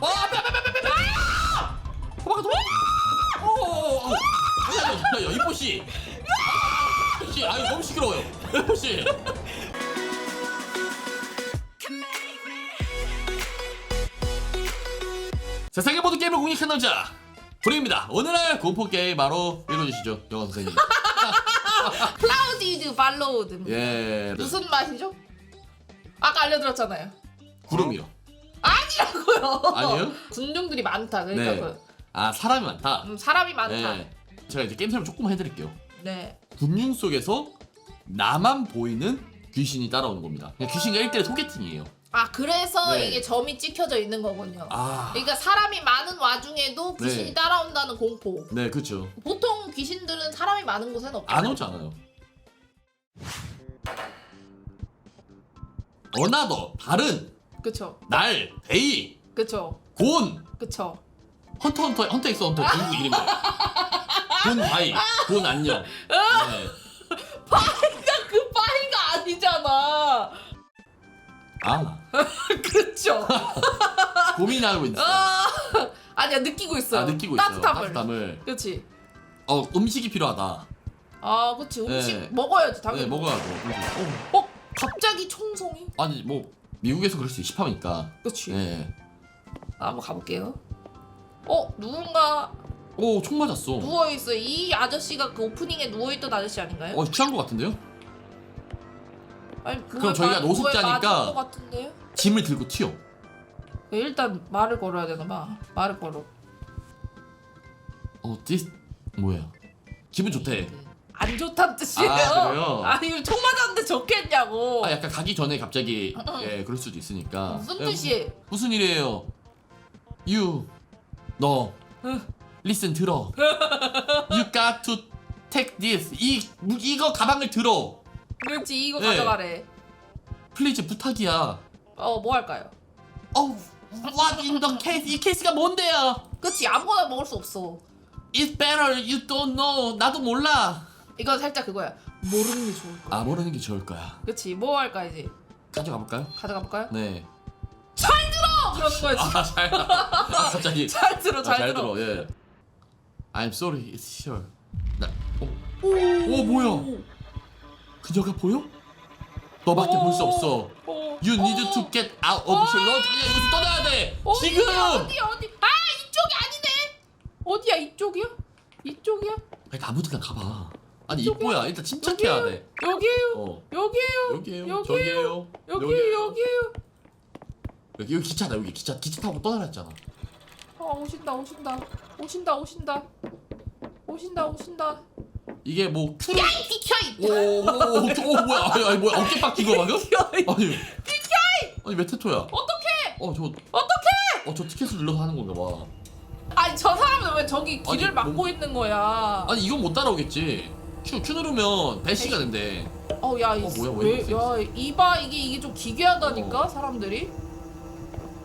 어. 어, 어, 어. 씨. 세상의 모든 게임을 공략한 남자 브리입니다. 오늘의 공포 게임 바로 읽어주시죠, 영화 선생님. 클라우디드 발로우드 예, 무슨 맛이죠? 아까 알려드렸잖아요 구름이요. 아니라고요 아니에요? 군중들이 많다 그러니까 네. 그, 아 사람이 많다. 음, 사람이 많다 네. 제가 이제 게임 설명 조금 해드릴게요. 네. 군중 속에서 나만 보이는 귀신이 따라오는 겁니다. 그냥 귀신과 1대1 소개팅이에요. 아 그래서 네. 이게 점이 찍혀져 있는 거군요 아, 그러니까 사람이 많은 와중에도 귀신이 네. 따라온다는 공포 네, 그렇죠. 보통 귀신들은 사람이 많은 곳에는 없잖아요 안 오잖아요. 어나더 다른 그쵸 날 데이 그쵸 곤 그쵸 헌터 헌터 헌터 엑스 헌터 중국 이름이에요. 곤 바이 곤 안녕. 네. 파이가 그 파이가 아니잖아 아 그쵸 고민하고 있어. 아, 아니야 느끼고 있어요 아 느끼고 있어요. 따뜻함을 따뜻함을. 그치 어 음식이 필요하다. 아 그치 음식 네. 먹어야지 당연히 네 먹어야죠. 음식. 어, 어? 갑자기 총성이? 아니 뭐 미국에서 그럴 수 있어 힙합이니까. 그치 네. 아, 한번 가볼게요 어? 누군가 오 총 맞았어. 누워있어 이 아저씨가 그 오프닝에 누워있던 아저씨 아닌가요? 어 취한 것 같은데요? 아니 그럼 저희가 노숙자니까- 것 같은데요? 짐을 들고 튀어. 일단 말을 걸어야 되나 봐 말을 걸어 어 디스 뭐야? 기분 좋대. 안 좋단 뜻이에요 아, 그래요? 아니 총 맞았는데 좋겠냐고 아 약간 가기 전에 갑자기 예 그럴 수도 있으니까. 무슨 예, 뜻이에요? 무슨 일이에요? You 너 응. listen 들어. You got to take this 이 무- 이거 가방을 들어. 그렇지 이거 네. 가져가래 플리즈 부탁이야. 어 뭐 할까요? 어 what in the case 이 케이스가 뭔데요? 그치 아무거나 먹을 수 없어 It's better you don't know 나도 몰라. 이건 살짝 그거야 모르는 게 좋을 거야 아 모르는 게 좋을 거야. 그치 뭐 할까 이제 가져가 볼까요? 가져가 볼까요? 네. 잘 들어! 그러는 거야 지금 아 잘. 아 갑자기. 잘 들어 아, 잘, 잘 들어, 들어. 예. I'm sorry. It's here. 나. 어, 오, 오, 뭐야? 그녀가 보여? 너밖에 볼 수 없어. 오, You need 오, to get out of here. 너 그냥 여기서 떠나야 돼. 어디야, 지금. 어디 어디 아 이쪽이 아니네 어디야 이쪽이야? 이쪽이야? 아니 아무데나 가봐. 아니? 이뻐야 일단 침착해야 돼. 여기에요 어. 여기에요 여기에요. 여기에요 저기에요. 여기에요 여기에요 여기 여기 기차다 여기 기차 기차 타고 떠나라 했잖아. 아 오신다 오신다 오신다 오신다 오신다 오신다 이게 뭐 큐를 야이 비켜 이 오오오 오, 뭐야? 아니, 아니 뭐야? 어깨 거 방금? 비켜 이 아니. 아니 메테토야. 어떡해 어저 어떡해 어저 티켓을 눌러서 하는 건가 봐. 아니 저 사람은 왜 저기 길을 아니, 막고 뭐- 있는 거야 아니 이건 못 따라오겠지. 큐, 큐 누르면 배시가 된대. 어야 이 어, 뭐야, 왜 이렇게 야 이봐 이게 이게 좀 기괴하다니까 사람들이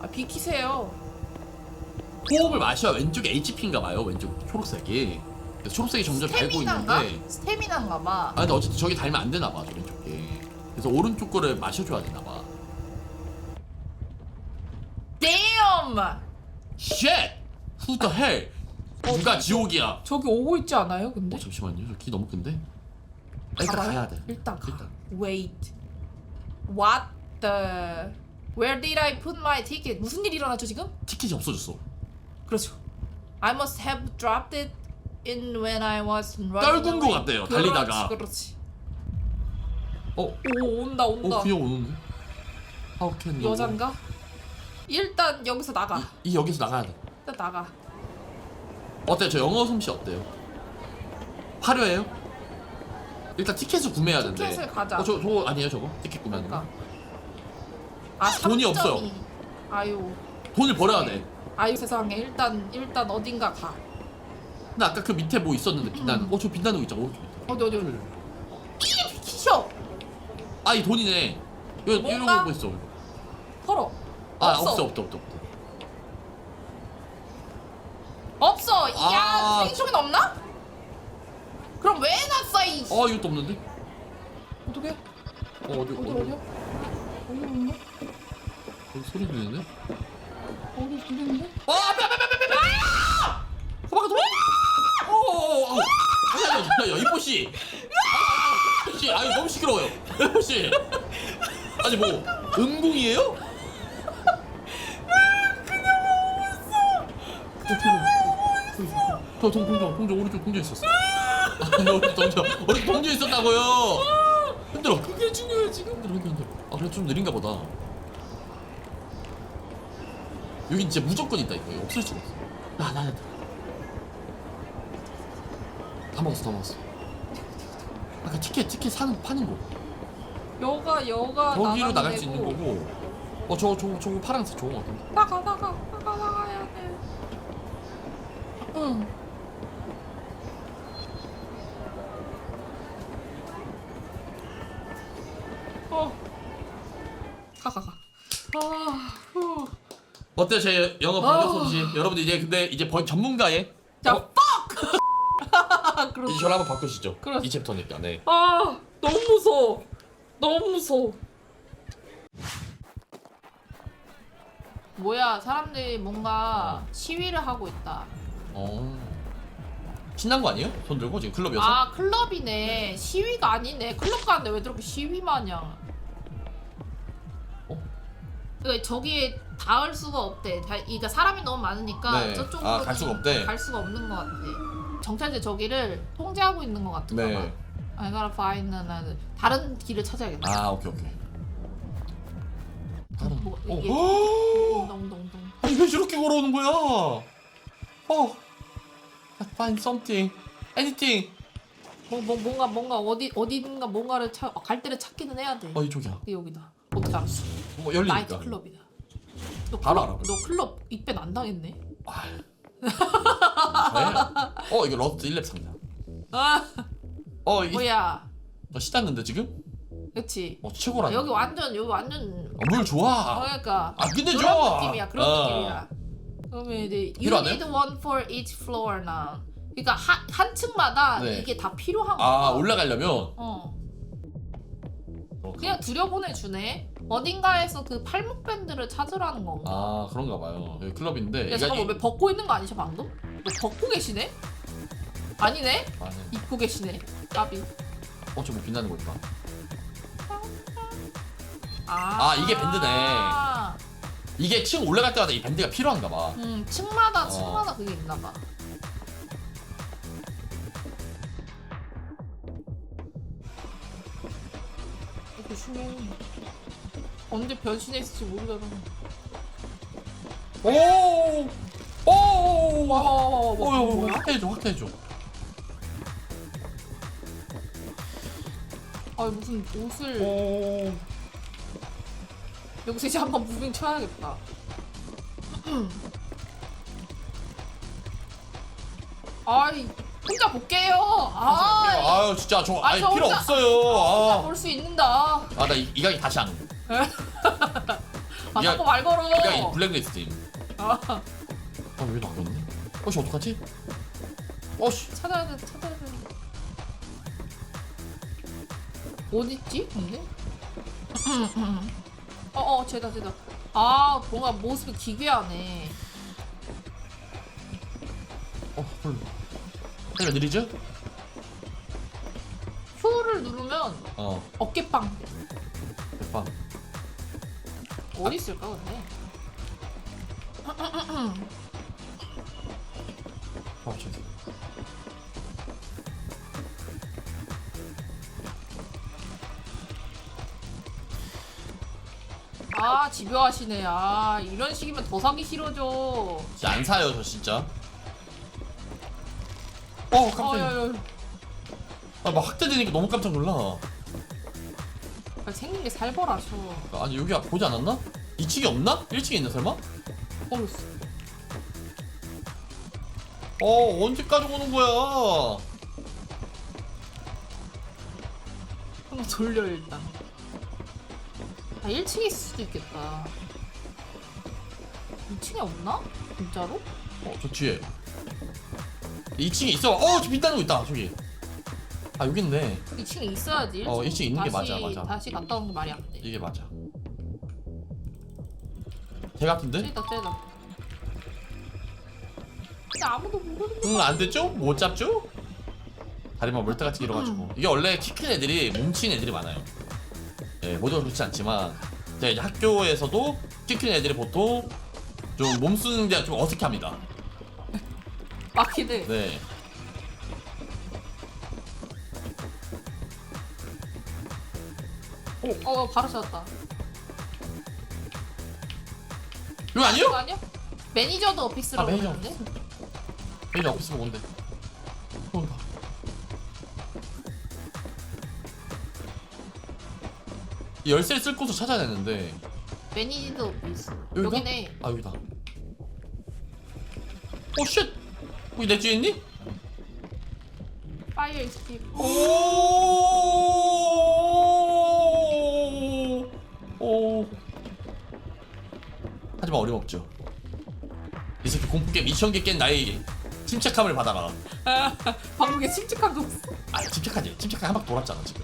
아 비키세요 호흡을 마셔야 왼쪽에 HP인가 봐요. 왼쪽 초록색이. 그래서 초록색이 점점 달고 스태미나인가? 있는데. 스태미나인가 봐 아 근데 어쨌든 저기 달면 안 되나 봐. 저 왼쪽에. 그래서 오른쪽 거를 마셔줘야 되나 봐. damn Shit! Who the hell? 누가 지옥이야? 저기 오고 있지 않아요 근데? 어 잠시만요. 저키 너무 큰데. 아, 일단 가봐요? 가야 돼. 일단 가 일단. wait what the where did I put my ticket 무슨 일 일어났죠 지금? 티켓이 없어졌어. 그렇죠 I must have dropped it in when I was running 떨군 거. 같대요, 그렇지, 달리다가. 그렇지 어? 오 온다 온다 어 그냥 오는데? How can you? 여잔가? 일단 여기서 나가 이, 이 여기서 나가야 돼. 일단 나가 어때요? 저 영어 솜씨 어때요? 화려해요? 일단 티켓을 구매해야 된대. 티켓을 가자. 어, 저, 저거 아니에요 저거? 티켓 구매하는 거? 그러니까 아 돈이 3.2. 없어요. 아유 돈을 벌어야 돼. 아유 세상에 일단 일단 어딘가 가 근데 아까 그 밑에 뭐 있었는데 빛나는 어 저 빛나는 거 있잖아 오른쪽 밑에 어디 어디 어디 이게 비켜 아이 돈이네 이거 이런 뭔가? 거 있어 털어 아 없어. 없어 없어 없어 없어 없어 아. 야 생수는 없나? 그럼 왜 놨어 이 아 이것도 없는데? 어떻게 어 어디 어디 어디 어디야? 어디? 어디 소리 들리는데? 어디 있는데? 어 앞에 앞에 앞에 앞에 앞에 도망가 도망가 어어어 잠깐만요 잠깐만요 이뽀 씨 씨, 아니 너무 시끄러워요 이뽀 씨 아니 뭐 은궁이에요? 저 동, 동전 동전 오른쪽 동전 있었어 아, 오른쪽 동전 오른쪽 동전 있었다고요? 흔들어. 그게 중요해 지금. 흔들어 흔들어 흔들어. 아 그래 좀 느린가 보다. 여긴 진짜 무조건 있다 이거. 없을 수가 없어. 나나 나, 다 먹었어 다 먹었어. 아까 티켓 티켓 사는 파는 거. 여가 여가 나가면 나갈 수 있는. 거고. 어 저거 저거 저거 파란색 저거 같은데. 나가 나가. 응. 어. 가가 가. 아. 후. 어때요 제 영어 번역 솜씨 여러분들 이제 근데 이제 번 전문가의 자, 어? fuck. 그럼. 이제 저를 한번 바꾸시죠 그렇- 이 챕터니까 네 아, 너무 무서워. 너무 무서워. 뭐야, 사람들이 뭔가 시위를 하고 있다. 어. 신난 거 아니에요? 손 들고 지금 클럽이어서? 아, 클럽이네. 시위가 아니네. 클럽 가는데 왜 저렇게 시위 마냥. 어? 그 저기에 닿을 수가 없대. 다- 그러니까 사람이 너무 많으니까 네. 저쪽으로 아, 갈 수가 없대. 갈 수가 없는 것 같아. 경찰들 저기를 통제하고 있는 것 같은가 봐. 네. I gotta find another. 다른 길을 찾아야겠다. 아 오케이 오케이 다른 뭐, 어. 이게- 어. 웅덩웅덩. 아니 왜 저렇게 걸어오는 거야 어 find something anything 뭐, 뭐 뭔가 뭔가 어디 어디든가 뭔가를 찾, 어, 갈 데를 찾기는 해야 돼. 어 이쪽이야 근데 여기다. 어떻게 알았어? 뭐 나이트 열리니까 클럽이다. 너 바로 클럽, 알아. 너 클럽 입밴 안 당했네. 아. 네. 어 이거 러스트 1렙 상자 아 어 이게 뭐야? 어, 시작는데 지금? 그렇지. 어 최고라 여기 완전 여기 완전 어, 물 좋아 그러니까 아 근데 그런 좋아 느낌이야. 그런 어. 느낌이야. 그러면 이제 you 필요 안 해요? need one for each floor now. 그러니까 한, 한 층마다 네. 이게 다 필요한 아 거야. 올라가려면 어. 어, 그냥 들여보내 주네. 어딘가에서 그 팔목 밴드를 찾으라는 건가? 아 그런가 봐요 여기 클럽인데 야 잠깐만 왜 벗고 있는 거 아니셔 방금? 너 벗고 계시네? 아니네? 아, 네. 입고 계시네. 까비. 어, 저뭐 빛나는 거 있다. 아, 아, 이게 밴드네. 이게 층 올라갈 때마다 이 밴드가 필요한가 봐. 음 층마다 어. 층마다 그게 있나 봐. 어, 조심해. 언제 변신했을지 모르잖아. 오! 오! 와, 와! 와, 와, 와, 와, 오, 오, 뭐야? 확대해줘, 확대해줘. 아 무슨 옷을 오. 여기서 이제 한번 무빙 쳐야겠다. 아이 혼자 볼게요. 아, 아유, 진짜 저 아, 아니 저 필요 혼자- 없어요. 아, 볼수 있는다. 아, 나이 이 가게 다시 안. 아 야, 자꾸 말 걸어. 이 가게 블랙리스트임. 아, 아, 왜 나갔네? 어씨 어떡하지? 어씨. 찾아야 돼, 찾아야 돼. 어디 있지? 근데? 어, 어, 쟤다, 쟤다. 아, 뭔가 모습이 기괴하네. 어, 헐. 때려 느리죠? Q를 누르면 어, 어깨빵. 대박. 어디 있을까, 근데? 어, 저기. 아, 집요하시네. 아, 이런 식이면 더 사기 싫어져. 진짜 안 사요, 저 진짜. 어, 어, 깜짝이야. 야, 야, 야. 아, 막 확대되니까 너무 깜짝 놀라. 아, 생긴 게 살벌하셔. 아니 여기 보지 않았나? 2층이 없나? 1층에 있나 설마? 어렸어. 어 언제까지 오는 거야? 한번 돌려, 일단. 아, 1층에 있을 수도 있겠다. 2층에 없나? 진짜로? 어 저 뒤에 2층에 있어 어 저 빛나는 거 있다 저기 아 여기 있네 2층에 있어야지. 어, 1층에 있는 게 다시- 맞아, 맞아. 다시 갔다 오는 게 말이 안 돼. 이게 맞아 개 같은데? 쟤다, 쟤다. 근데 아무도 모르는데. 응, 안 됐죠? 못 잡죠? 다리만 멀때같이 길어가지고 이게 원래 키 큰 애들이 뭉친 애들이 많아요 예, 모두가 그렇지 않지만 제가 이제 학교에서도 키 큰 애들이 보통 좀 몸 쓰는 데가 좀 어색합니다 해. 네어 바로 찾았다. 이거 아니요? 이거 아니야? 매니저도 아 오피스라고 매니저 그러는데? 매니저 오피스 뭔데 온다 이 열쇠를 쓸 곳을 찾아야 되는데 매니저 오피스. 여기가? 여기네. 아 여기다 오 쉣 여기 내 뒤에 있니? 파이어 스킵. 오. 오. 하지만 어림없죠. 이 새끼 공포게 미션게 깬 나의 침착함을 받아라. 방금에 침착한 거 없어. 아, 침착하지. 침착하게 한 바퀴 돌았잖아 지금.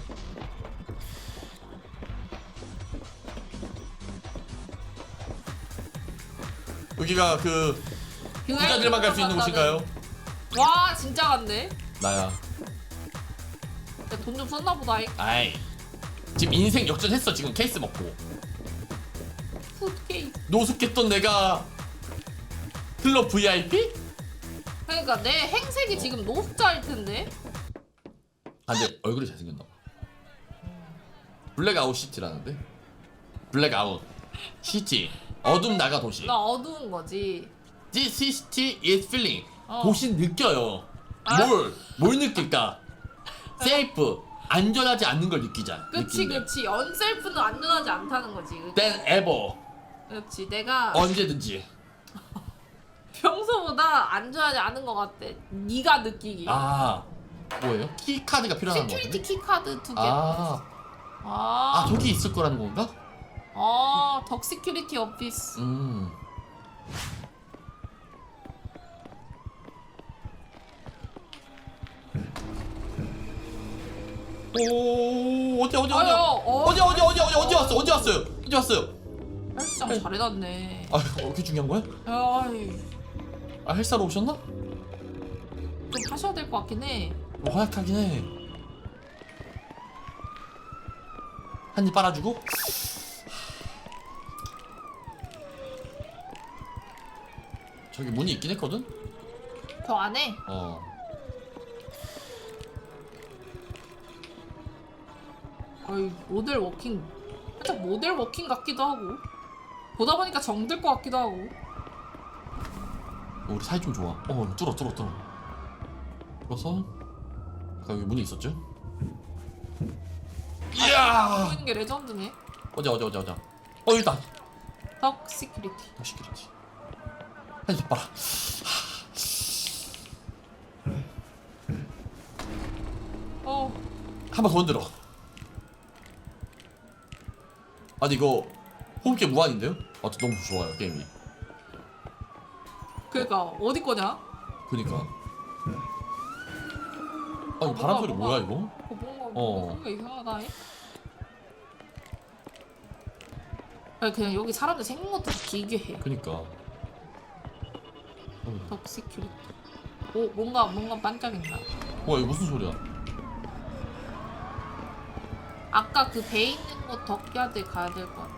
여기가 그 부자들만 갈 수 있는 곳인가요? 와 진짜 간대. 나야. 돈 좀 썼나 보다. 이 아이. 지금 인생 역전했어 지금 케이스 먹고. 푸드케이크. 노숙했던 내가 클럽 VIP? 그러니까 내 행색이 지금 노숙자일 텐데. 아 근데 얼굴이 잘생겼나 봐 블랙 아웃 시티라는데? 블랙 아웃 시티 어둠 나가 도시 나 어두운 거지. This city is feeling 어. 도시 느껴요 아. 뭘, 뭘 느낄까? 세이프 안전하지 않는 걸 느끼자 그치 느낀대. 그치. 언셀프는 안전하지 않다는 거지. 그치? Ever 그렇지. 내가 언제든지 평소보다 안전하지 않은 것 같아. 네가 느끼기. 아 뭐예요? 키 카드가 필요한 거 시큐리티? 키 카드 두 개. 아, 아, 아 저기 있을 거라는 건가? 아, 덕 시큐리티 오피스. 음. 오 어디 어디 어디 아유, 어. 어디 어디 어디 어디 어디 왔어 어디 왔어요 어디 왔어요 헬스장 잘 해놨네. 아 어, 그게 중요한 거야? 아이, 아 헬스하러 오셨나? 좀 하셔야 될 것 같긴 해. 뭐 허약하긴 해. 한 입 빨아주고. 저기 문이 있긴 했거든. 저 안에 어. 어이 모델 워킹 살짝 모델 워킹 같기도 하고 보다 보니까 정들 것 같기도 하고 어, 우리 사이 좀 좋아. 어, 뚫어, 뚫어, 뚫어. 뚫어서. 아까 여기 문이 있었죠? 이야! 보이는 게 레전드네. 어디, 어디, 어디, 어디. 어, 있다. 덕 시큐리티. 다시 그랬지. 한입 봐라. 어, 한 번 더 흔들어. 아니 이거 호흡기 무한인데요? 아 저 너무 좋아요 게임이. 그러니까 어디 거냐? 그니까. 아니 어, 바람 소리. 뭐야 이거? 어, 뭔가 어. 뭔가 이상하다. 잉? 아니 그냥 여기 사람들 생긴 것도 기괴해. 그니까. 어, 덕 시큐리티. 오 뭔가 뭔가 반짝인다. 와 이거 무슨 소리야? 아까 그 배 있는 곳 덕야드 가야 될 것 같아.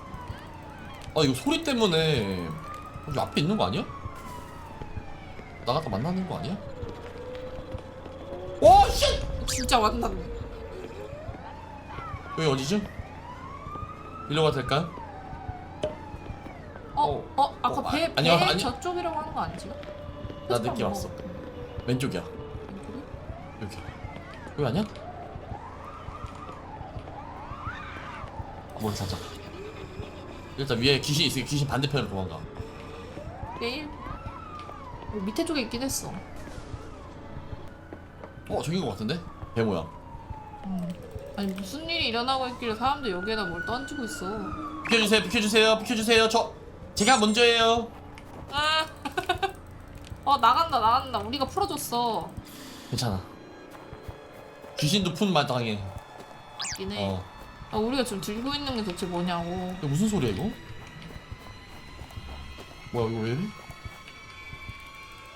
아 이거 소리 때문에 여기 앞에 있는 거 아니야? 나갔다 만나는 거 아니야? 오 쉣! 진짜 만났네. 여기 어디죠? 일로 가도 될까요? 어, 어, 어, 아까 어, 아, 배, 배 아니요, 아니- 저쪽이라고 하는 거 아니지? 나 느낌 왔어. 왼쪽이야. 여기. 여기 아니야? 아, 머리 살짝. 일단 위에 귀신 있으니까 귀신 반대편으로 도망가. 내일 어, 밑에 쪽에 있긴 했어. 어, 저긴 것 같은데? 배 모양. 아니 무슨 일이 일어나고 있길래 사람들 여기에다 뭘 던지고 있어. 비켜주세요, 비켜주세요, 비켜주세요. 저, 제가 먼저예요. 아, 어 나간다 나간다. 우리가 풀어줬어. 괜찮아. 귀신도 푼 마당에. 맞긴 해. 어. 아, 우리가 지금 들고 있는 게 도대체 뭐냐고. 이거 무슨 소리야, 이거? 뭐야, 이거 왜 이래?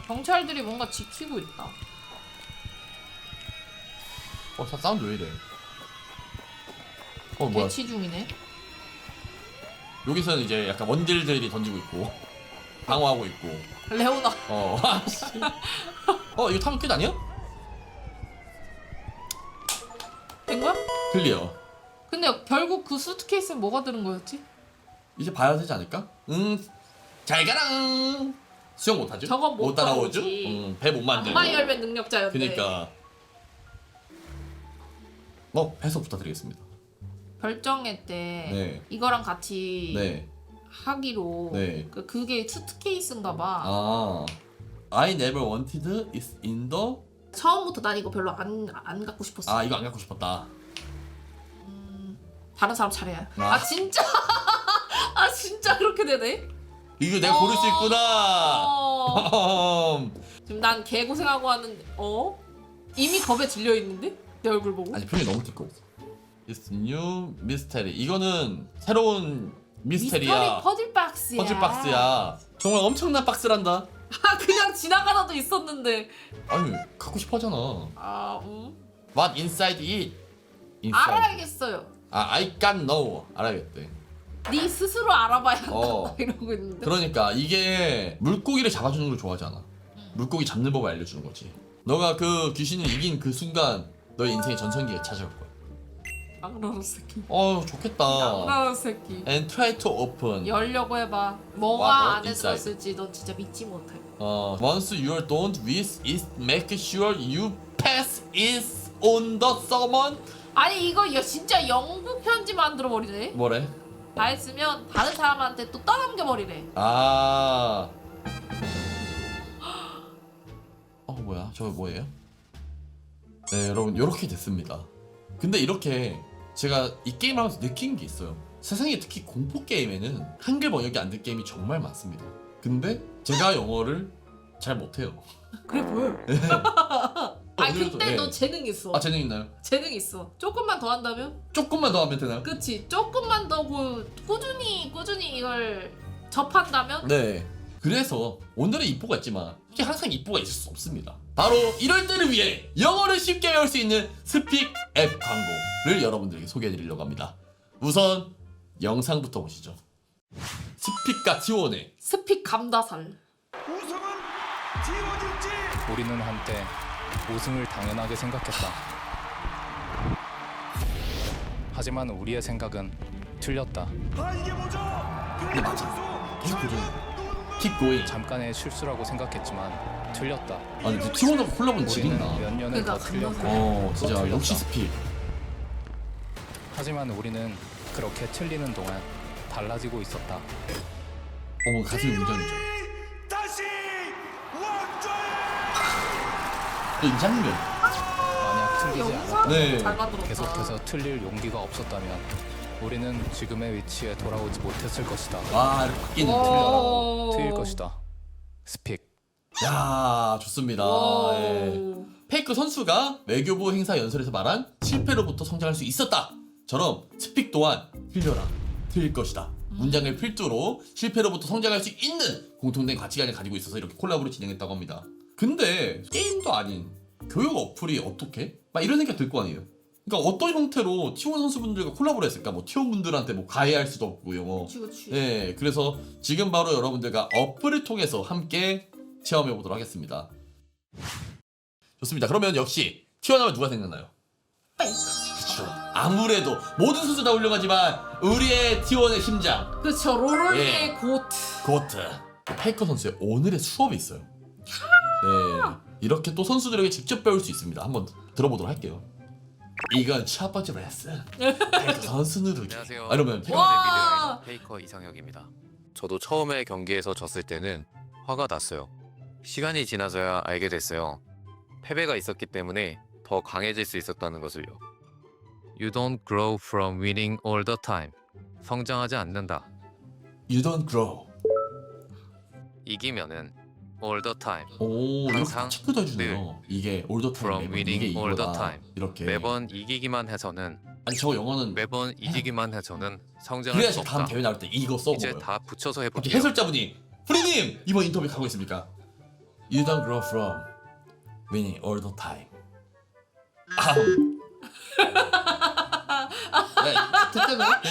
경찰들이 뭔가 지키고 있다. 어 사- 사운드 왜 이래 어 뭐야 대치 중이네. 여기서는 이제 약간 원딜들이 던지고 있고 방어하고 있고 레오나. 어 아씨 어 이거 타면 끝 아니야? 된 거야? 클리어 근데 결국 그 수트케이스는 뭐가 들은 거였지? 이제 봐야 되지 않을까? 응 잘 가랑 수영 못 하죠? 저건 못 따라오죠? 따라오지. 응, 배못 만들고 악마의 열매 능력자였대. 그니까 어 해석 부탁드리겠습니다 별정회 때 네. 이거랑 같이 네 하기로 네. 그 그게 수트케이스인가 봐. 아, I never wanted is in the 처음부터 난 이거 별로 안, 안 갖고 싶었어. 아 이거 안 갖고 싶었다. 다른 사람 차례야. 아. 아, 진짜? 아 진짜 그렇게 되네? 이거 내가 고를 수 있구나. 어... 지금 난 개고생하고 왔는데 어? 이미 겁에 질려 있는데? 내 얼굴 보고? 아니 표현이 너무 두꺼워. It's new mystery. 이거는 새로운 미스테리야. 미스터리 퍼즐 박스야. 퍼즐 박스야. 정말 엄청난 박스란다. 아 그냥 지나가다도 있었는데. 아니 갖고 싶어하잖아. 아 음. What inside it? 알아야겠어요. 아 I can know. 알아야겠대. 네 스스로 알아봐야 한다. 어. 이러고 있는데. 그러니까 이게 물고기를 잡아주는 걸 좋아하잖아. 물고기 잡는 법을 알려주는 거지. 너가 그 귀신을 이긴 그 순간 너의 인생의 전성기가 찾아올 거야. 악랄한 새끼. 어 좋겠다. 악랄한 새끼. And try to open. 열려고 해봐. 뭐가 와, 안에 inside. 들었을지 넌 진짜 믿지 못해. 어, once you don't wish it, make sure you pass it on the someone. 아니 이거 야, 진짜 영국 편지 만들어 버리네. 뭐래? 다 했으면 다른 사람한테 또 떠넘겨 버리래. 아. 어 뭐야? 저거 뭐예요? 네 여러분 이렇게 됐습니다. 근데 이렇게 제가 이 게임을 하면서 느낀 게 있어요. 세상에 특히 공포 게임에는 한글 번역이 안 된 게임이 정말 많습니다. 근데 제가 영어를 잘 못해요. 그래 보여. 아 근데 예. 너 재능 있어. 아 재능 있나요? 재능 있어. 조금만 더 한다면? 조금만 더 하면 되나요? 그치. 조금만 더 그, 꾸준히 꾸준히 이걸 접한다면? 네. 그래서 오늘은 입보가 있지만 이게 항상 입보가 있을 수 없습니다. 바로 이럴 때를 위해 영어를 쉽게 배울 수 있는 스픽 앱 광고를 여러분들에게 소개해드리려고 합니다. 우선 영상부터 보시죠. 스픽과 티원의 스픽 감다살. 우승은 지원일지 우리는 한때 우승을 당연하게 생각했다. 하지만 우리의 생각은 틀렸다. 아 이게 뭐죠? 근데 맞아. 계속. Keep going. 잠깐의 실수라고 생각했지만 틀렸다. 아니 근데 티원하고 콜라보는 우리는 지린다. 몇 년을 그러니까 더 틀렸고 어 또 진짜 틀렸다. 역시 스픽. 하지만 우리는 그렇게 틀리는 동안 달라지고 있었다. 어머 가슴이 웅장해져. 2장면. 만약 틀리지 않았다면 네. 계속해서 틀릴 용기가 없었다면 우리는 지금의 위치에 돌아오지 못했을 것이다. 아, 와. 웃긴 틀릴 것이다. 스픽. 야 좋습니다. 예. 페이크 선수가 외교부 행사 연설에서 말한 실패로부터 성장할 수 있었다 처럼 스픽 또한 틀려라 틀릴 것이다. 문장을 필두로 실패로부터 성장할 수 있는 공통된 가치관을 가지고 있어서 이렇게 콜라보를 진행했다고 합니다. 근데 게임도 아닌 교육 어플이 어떻게? 막 이런 생각 들 거 아니에요. 그러니까 어떤 형태로 T1 선수분들과 콜라보를 했을까? 뭐 T1 분들한테 뭐 가해할 수도 없고 영어. 그치 그치. 네, 그래서 지금 바로 여러분들과 어플을 통해서 함께 체험해 보도록 하겠습니다. 좋습니다. 그러면 역시 튀어나오면 누가 생각나요? 그렇죠. 아무래도 모든 선수 다 훌륭하지만 우리의 T1의 심장 그쵸 로롤리의 예. 고트. 고트 페이커 선수의 오늘의 수업이 있어요. 네, 이렇게 또 선수들에게 직접 배울 수 있습니다. 한번 들어보도록 할게요. 이건 첫 번째 레슨. 페이커 선수 누르기. 안녕하세요. 아, 이러면 페이커 와. 미디어의 페이커 이상혁입니다. 저도 처음에 경기에서 졌을 때는 화가 났어요. 시간이 지나서야 알게 됐어요. 패배가 있었기 때문에 더 강해질 수 있었다는 것을요. You don't grow from winning all the time. 성장하지 않는다. You don't grow. 이기면은 all the time. 오, 이렇게 항상 체크도 해주네요. 이게 올더 타임 from 매번 winning 이게 all the 이거다. time. 이렇게 매번 이기기만 해서는 아니 저 영어는 매번 이기기만 해서는 성장할 그래야지 수 다음 없다. 대회 나올 때 이거. 이제 다 붙여서 갑자기 해볼게요. 해설자분이 프리님 이번 인터뷰 가고 있습니까? You don't grow from winning all the time. 아음. 네, 됐잖아.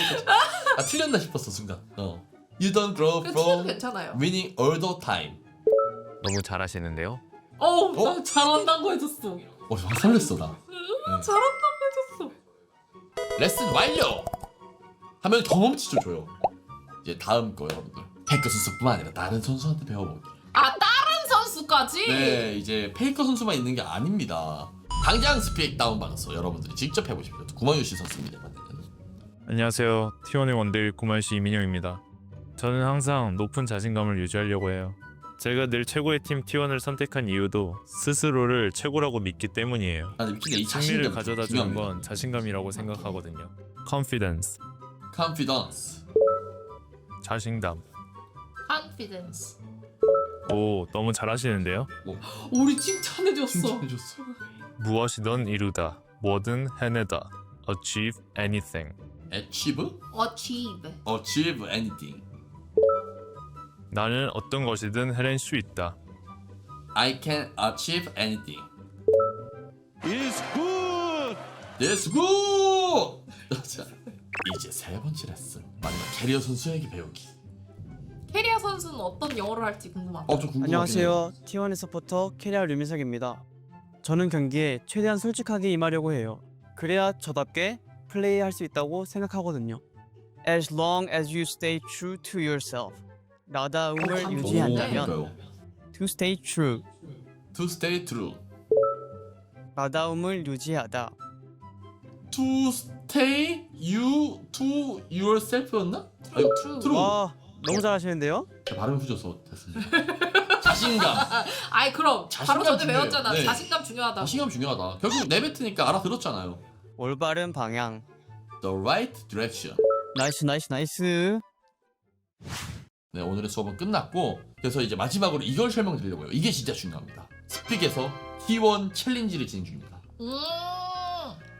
아 틀렸나 싶었어 순간. 어. You don't grow 그 from 괜찮아요. winning all the time. 너무 잘하시는데요. 어우 어? 나 잘한다고 해줬어. 어, 확 설렜어 나. 잘한다고 해줬어. 레슨 완료. 하면 경험치도 줘요. 이제 다음 거 여러분들. 페이커 선수뿐만 아니라 다른 선수한테 배워보기. 아 다른 선수까지? 네, 이제 페이커 선수만 있는 게 아닙니다. 당장 스피액 다운 받아서 여러분들이 직접 해보십시오. 구만유 씨 선수입니다. 안녕하세요. T1의 원딜 구만시 이민영입니다. 저는 항상 높은 자신감을 유지하려고 해요. 제가 늘 최고의 팀 T1을 선택한 이유도 스스로를 최고라고 믿기 때문이에요. 아, 근데 미친데 이 승리를 자신감 가져다 주는 중요합니다. 건 자신감이라고 생각하거든요. Confidence, confidence. 자신감. Confidence. 오, 너무 잘하시는데요? 우리 칭찬해줬어. 칭찬해줬어. 무엇이든 이루다, 뭐든 해내다. Achieve anything. achieve, Achieve. achieve anything. 나는 어떤 것이든 해낼 수 있다. I can achieve anything. is good. That's good. 자, 이제 세 번째 레슨. 마지막 캐리어 선수에게 배우기. 캐리어 선수는 어떤 영어를 할지 궁금하다. 어, 좀 궁금하긴 해요. 안녕하세요. T1의 서포터 캐리아 류민석입니다. 저는 경기에 최대한 솔직하게 임하려고 해요. 그래야 저답게 플레이할 수 있다고 생각하거든요. As long as you stay true to yourself. 나다움을 어, 유지한다면 to stay true. To stay true. 나다움을 유지하다. To stay you to yourself였나? 아니, true. true. 와, 너무 잘하시는데요? 제 발음이 후져서 됐습니다. 자신감. 아이 그럼 바로 자신감 전에 중요해요. 배웠잖아. 네. 자신감 중요하다. 자신감 중요하다. 결국 내뱉으니까 알아들었잖아요. 올바른 방향. The right direction. 나이스 나이스 나이스. 네, 오늘의 수업은 끝났고 그래서 이제 마지막으로 이걸 설명드리려고요. 이게 진짜 중요합니다. 스픽에서 T1 챌린지를 진행 중입니다. 음.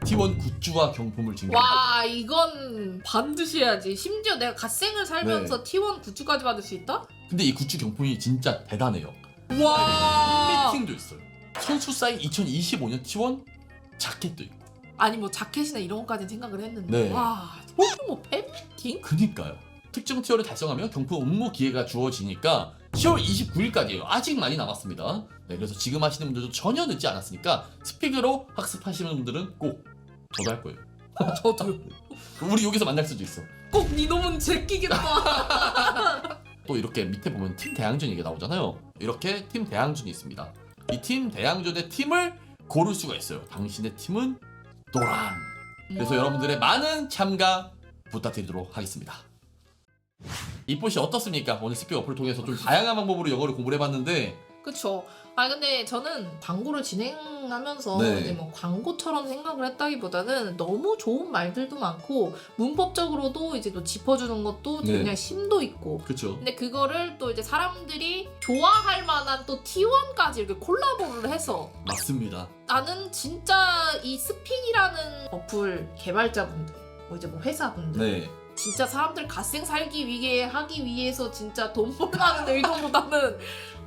T1 굿즈와 경품을 진행. 와 이건 반드시 해야지. 심지어 내가 갓생을 살면서 네. T1 굿즈까지 받을 수 있다? 근데 이 굿즈 경품이 진짜 대단해요. 와. 팬미팅도 있어요. 선수 사인 2025년 T1 자켓도 있고. 아니 뭐 자켓이나 이런 것까지 생각을 했는데 네. 와 이거 뭐 팬미팅? 그니까요. 특정 티어를 달성하면 경품 응모 기회가 주어지니까 10월 29일까지예요. 아직 많이 남았습니다. 네, 그래서 지금 하시는 분들도 전혀 늦지 않았으니까 스픽으로 학습하시는 분들은 꼭 저도 할 거예요. 저도 우리 여기서 만날 수도 있어. 꼭 니놈은 제끼겠다. 또 이렇게 밑에 보면 팀 대항전 얘기 나오잖아요. 이렇게 팀 대항전이 있습니다. 이 팀 대항전의 팀을 고를 수가 있어요. 당신의 팀은 노란. 그래서 여러분들의 많은 참가 부탁드리도록 하겠습니다. 이뽀씨 어떻습니까? 오늘 스피어 어플을 통해서 좀 다양한 방법으로 영어를 공부를 해봤는데 그쵸. 아 근데 저는 광고를 진행하면서 네. 이제 뭐 광고처럼 생각을 했다기보다는 너무 좋은 말들도 많고 문법적으로도 이제 또 짚어주는 것도 네. 굉장히 심도 있고. 그렇죠. 근데 그거를 또 이제 사람들이 좋아할 만한 또 T1까지 이렇게 콜라보를 해서 맞습니다. 나는 진짜 이 스픽이라는 어플 개발자분들, 뭐 이제 뭐 회사분들, 네. 진짜 사람들 갓생 살기 위해 하기 위해서 진짜 돈 벌라는 의도보다는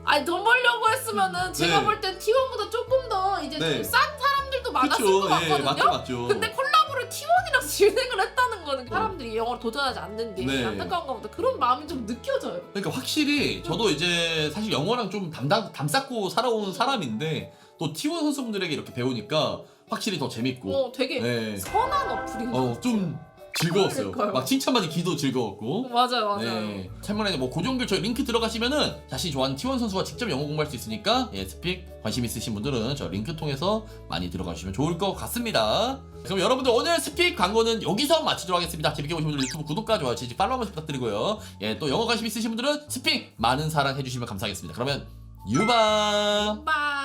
아니 돈 벌려고 했으면은 제가 네. 볼 땐 T1보다 조금 더 이제 네. 좀 싼 사람들도 많았을. 것 예, 같거든요. 맞죠, 맞죠. 근데 콜라보를 T1이랑 진행을 했다는 거는 사람들이 영어를 도전하지 않는 게 네. 안타까운 것보다 그런 마음이 좀 느껴져요. 그러니까 확실히 저도 이제 사실 영어랑 좀 담당 담쌓고 살아온 사람인데 또 T1 선수분들에게 이렇게 배우니까 확실히 더 재밌고 어, 되게 네. 선한 어플인 것 어, 같아요. 좀 즐거웠어요. 그러니까요. 막 칭찬받은 기도 즐거웠고. 맞아요, 맞아요. 네. 참고로 뭐 고정글 저희 링크 들어가시면은 자신이 좋아하는 T1 선수가 직접 영어 공부할 수 있으니까 예, 스픽 관심 있으신 분들은 저 링크 통해서 많이 들어가시면 좋을 것 같습니다. 그럼 여러분들 오늘 스픽 광고는 여기서 마치도록 하겠습니다. 재밌게 보신 분들 유튜브 구독과 좋아요, 지지 팔로우 한 번씩 부탁드리고요. 예, 또 영어 관심 있으신 분들은 스픽 많은 사랑 해주시면 감사하겠습니다. 그러면 유바. 빠